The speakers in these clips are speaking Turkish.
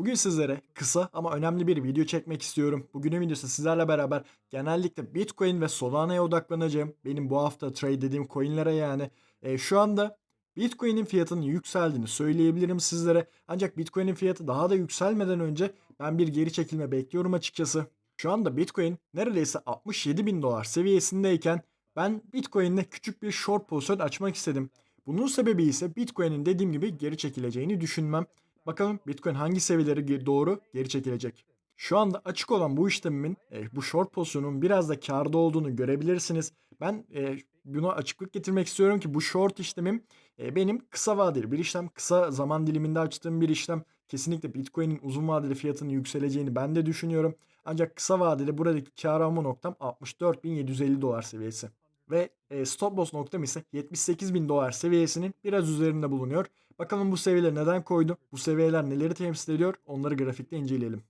Bugün sizlere kısa ama önemli bir video çekmek istiyorum. Bugünün videosu sizlerle beraber genellikle Bitcoin ve Solana'ya odaklanacağım. Benim bu hafta trade dediğim coinlere yani. E, şu anda Bitcoin'in fiyatının yükseldiğini söyleyebilirim sizlere. Ancak Bitcoin'in fiyatı daha da yükselmeden önce ben bir geri çekilme bekliyorum açıkçası. Şu anda Bitcoin neredeyse 67 bin dolar seviyesindeyken ben Bitcoin'le küçük bir short pozisyon açmak istedim. Bunun sebebi ise Bitcoin'in dediğim gibi geri çekileceğini düşünmem. Bakalım Bitcoin hangi seviyeleri ge- doğru geri çekilecek. Şu anda açık olan bu işlemimin, e, bu short pozisyonun biraz da karda olduğunu görebilirsiniz. Ben e, buna açıklık getirmek istiyorum ki bu short işlemim e, benim kısa vadeli bir işlem. Kısa zaman diliminde açtığım bir işlem. Kesinlikle Bitcoin'in uzun vadeli fiyatının yükseleceğini ben de düşünüyorum. Ancak kısa vadede buradaki kar alma noktam 64.750 dolar seviyesi. Ve e, stop loss noktam ise 78.000 dolar seviyesinin biraz üzerinde bulunuyor. Bakalım bu seviyeleri neden koydu? Bu seviyeler neleri temsil ediyor? Onları grafikte inceleyelim.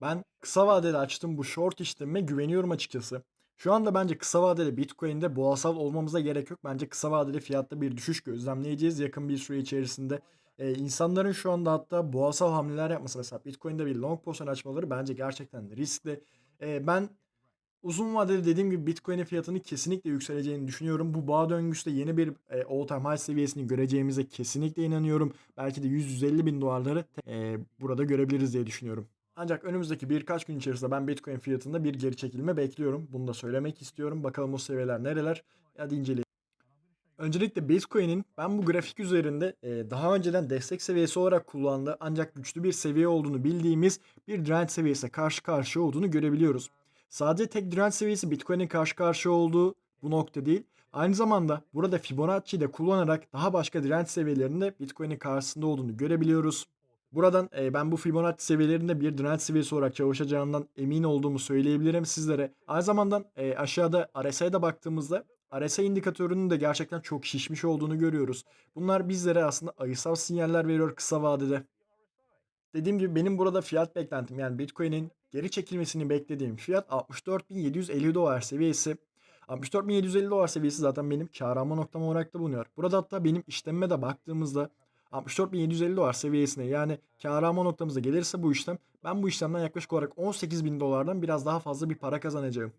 Ben kısa vadeli açtığım bu short işlemime güveniyorum açıkçası. Şu anda bence kısa vadede Bitcoin'de boğasal olmamıza gerek yok. Bence kısa vadeli fiyatta bir düşüş gözlemleyeceğiz yakın bir süre içerisinde. Ee, insanların şu anda hatta boğasal hamleler yapması mesela Bitcoin'de bir long pozisyon açmaları bence gerçekten riskli. Ee, ben Uzun vadede dediğim gibi Bitcoin'in fiyatının kesinlikle yükseleceğini düşünüyorum. Bu bağ döngüsü de yeni bir e, all time high seviyesini göreceğimize kesinlikle inanıyorum. Belki de 100-150 bin dolarları e, burada görebiliriz diye düşünüyorum. Ancak önümüzdeki birkaç gün içerisinde ben Bitcoin fiyatında bir geri çekilme bekliyorum. Bunu da söylemek istiyorum. Bakalım o seviyeler nereler? Hadi inceleyelim. Öncelikle Bitcoin'in ben bu grafik üzerinde e, daha önceden destek seviyesi olarak kullandığı ancak güçlü bir seviye olduğunu bildiğimiz bir direnç seviyesine karşı karşıya olduğunu görebiliyoruz. Sadece tek direnç seviyesi Bitcoin'in karşı karşıya olduğu bu nokta değil. Aynı zamanda burada Fibonacci'yi de kullanarak daha başka direnç seviyelerinde Bitcoin'in karşısında olduğunu görebiliyoruz. Buradan e, ben bu Fibonacci seviyelerinde bir direnç seviyesi olarak çalışacağından emin olduğumu söyleyebilirim sizlere. Aynı zamanda e, aşağıda RSI'ye de baktığımızda RSI indikatörünün de gerçekten çok şişmiş olduğunu görüyoruz. Bunlar bizlere aslında ayısal sinyaller veriyor kısa vadede. Dediğim gibi benim burada fiyat beklentim yani Bitcoin'in geri çekilmesini beklediğim fiyat 64.750 dolar seviyesi. 64.750 dolar seviyesi zaten benim kar alma noktam olarak da bulunuyor. Burada hatta benim işlemime de baktığımızda 64.750 dolar seviyesine yani kar alma noktamıza gelirse bu işlem ben bu işlemden yaklaşık olarak 18.000 dolardan biraz daha fazla bir para kazanacağım.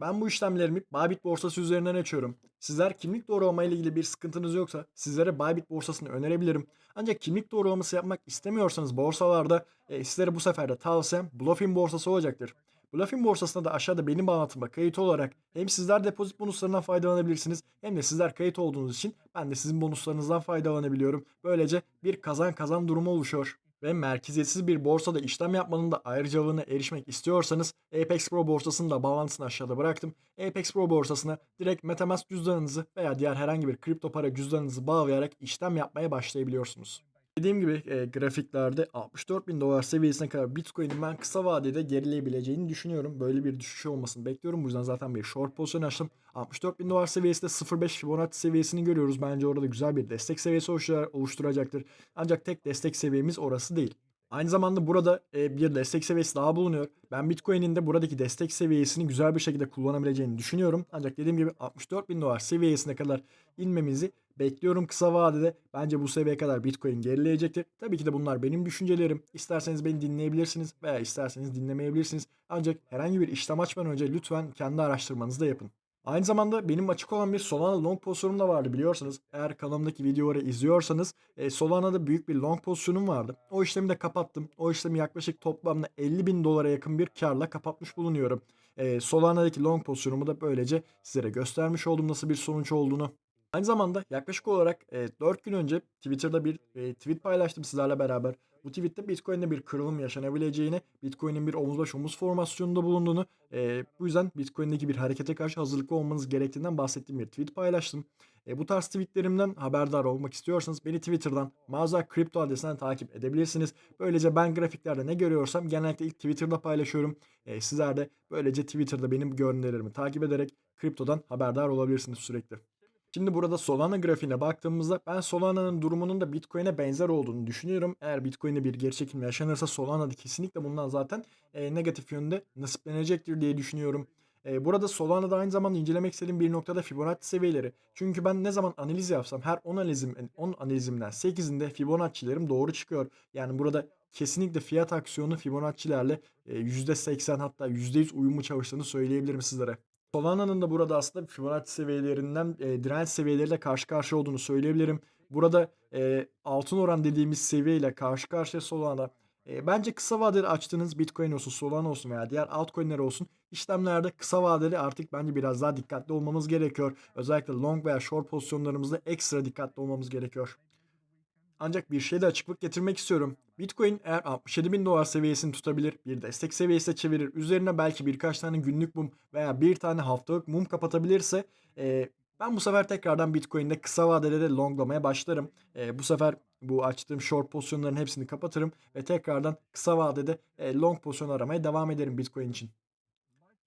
Ben bu işlemlerimi Bybit borsası üzerinden açıyorum. Sizler kimlik doğrulama ile ilgili bir sıkıntınız yoksa sizlere Bybit borsasını önerebilirim. Ancak kimlik doğrulaması yapmak istemiyorsanız borsalarda e, sizlere bu sefer de tavsiyem Bluffin borsası olacaktır. Bluffin borsasında da aşağıda benim bağlantıma kayıt olarak hem sizler depozit bonuslarından faydalanabilirsiniz hem de sizler kayıt olduğunuz için ben de sizin bonuslarınızdan faydalanabiliyorum. Böylece bir kazan kazan durumu oluşuyor ve merkeziyetsiz bir borsada işlem yapmanın da ayrıcalığına erişmek istiyorsanız Apex Pro borsasının da bağlantısını aşağıda bıraktım. Apex Pro borsasına direkt Metamask cüzdanınızı veya diğer herhangi bir kripto para cüzdanınızı bağlayarak işlem yapmaya başlayabiliyorsunuz. Dediğim gibi e, grafiklerde 64 bin dolar seviyesine kadar Bitcoin'in ben kısa vadede gerileyebileceğini düşünüyorum. Böyle bir düşüş olmasını bekliyorum. Bu yüzden zaten bir short pozisyon açtım. 64 bin dolar seviyesinde 0.5 Fibonacci seviyesini görüyoruz. Bence orada güzel bir destek seviyesi oluştur- oluşturacaktır. Ancak tek destek seviyemiz orası değil. Aynı zamanda burada e, bir destek seviyesi daha bulunuyor. Ben Bitcoin'in de buradaki destek seviyesini güzel bir şekilde kullanabileceğini düşünüyorum. Ancak dediğim gibi 64 bin dolar seviyesine kadar inmemizi bekliyorum kısa vadede. Bence bu seviyeye kadar Bitcoin gerileyecektir. Tabii ki de bunlar benim düşüncelerim. İsterseniz beni dinleyebilirsiniz veya isterseniz dinlemeyebilirsiniz. Ancak herhangi bir işlem açmadan önce lütfen kendi araştırmanızı da yapın. Aynı zamanda benim açık olan bir Solana long pozisyonum da vardı biliyorsanız. Eğer kanalımdaki videoları izliyorsanız e, Solana'da büyük bir long pozisyonum vardı. O işlemi de kapattım. O işlemi yaklaşık toplamda 50 bin dolara yakın bir karla kapatmış bulunuyorum. E, Solana'daki long pozisyonumu da böylece sizlere göstermiş oldum nasıl bir sonuç olduğunu. Aynı zamanda yaklaşık olarak e, 4 gün önce Twitter'da bir e, tweet paylaştım sizlerle beraber. Bu tweette Bitcoin'de bir kırılım yaşanabileceğini, Bitcoin'in bir omuz baş omuz formasyonunda bulunduğunu, e, bu yüzden Bitcoin'deki bir harekete karşı hazırlıklı olmanız gerektiğinden bahsettiğim bir tweet paylaştım. E, bu tarz tweetlerimden haberdar olmak istiyorsanız beni Twitter'dan Mağaza Kripto adresinden takip edebilirsiniz. Böylece ben grafiklerde ne görüyorsam genellikle ilk Twitter'da paylaşıyorum. E, sizler de böylece Twitter'da benim görünürlerimi takip ederek kriptodan haberdar olabilirsiniz sürekli. Şimdi burada Solana grafiğine baktığımızda ben Solana'nın durumunun da Bitcoin'e benzer olduğunu düşünüyorum. Eğer Bitcoin'de bir geri çekilme yaşanırsa Solana da kesinlikle bundan zaten e, negatif yönde nasiplenecektir diye düşünüyorum. E, burada Solana'da aynı zamanda incelemek istediğim bir noktada Fibonacci seviyeleri. Çünkü ben ne zaman analiz yapsam her 10 analizim 10 analizimden 8'inde Fibonacci'lerim doğru çıkıyor. Yani burada kesinlikle fiyat aksiyonu Fibonacci'lerle e, %80 hatta %100 uyumlu çalıştığını söyleyebilirim sizlere. Solana'nın da burada aslında Fibonacci seviyelerinden e, direnç seviyeleriyle karşı karşıya olduğunu söyleyebilirim. Burada e, altın oran dediğimiz seviyeyle karşı karşıya Solana. E, bence kısa vadeli açtığınız Bitcoin olsun, Solana olsun veya diğer altcoin'ler olsun işlemlerde kısa vadeli artık bence biraz daha dikkatli olmamız gerekiyor. Özellikle long veya short pozisyonlarımızda ekstra dikkatli olmamız gerekiyor. Ancak bir şeyde açıklık getirmek istiyorum. Bitcoin eğer 67 bin dolar seviyesini tutabilir, bir destek seviyesine çevirir, üzerine belki birkaç tane günlük mum veya bir tane haftalık mum kapatabilirse e, ben bu sefer tekrardan Bitcoin'de kısa vadede de longlamaya başlarım. E, bu sefer bu açtığım short pozisyonların hepsini kapatırım ve tekrardan kısa vadede e, long pozisyon aramaya devam ederim Bitcoin için.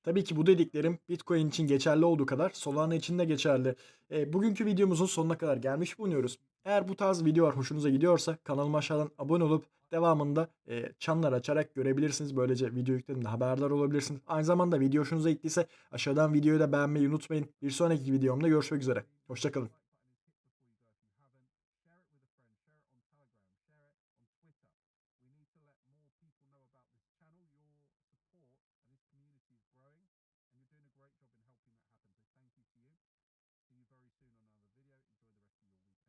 Tabii ki bu dediklerim Bitcoin için geçerli olduğu kadar Solana için de geçerli. E, bugünkü videomuzun sonuna kadar gelmiş bulunuyoruz. Eğer bu tarz videolar hoşunuza gidiyorsa kanalıma aşağıdan abone olup devamında e, çanlar açarak görebilirsiniz. Böylece video yüklediğimde haberdar olabilirsiniz. Aynı zamanda video hoşunuza gittiyse aşağıdan videoyu da beğenmeyi unutmayın. Bir sonraki videomda görüşmek üzere. Hoşçakalın. community is growing, and you're doing a great job in helping that happen. So thank you to you. See you very soon on another video. Enjoy the rest of your week.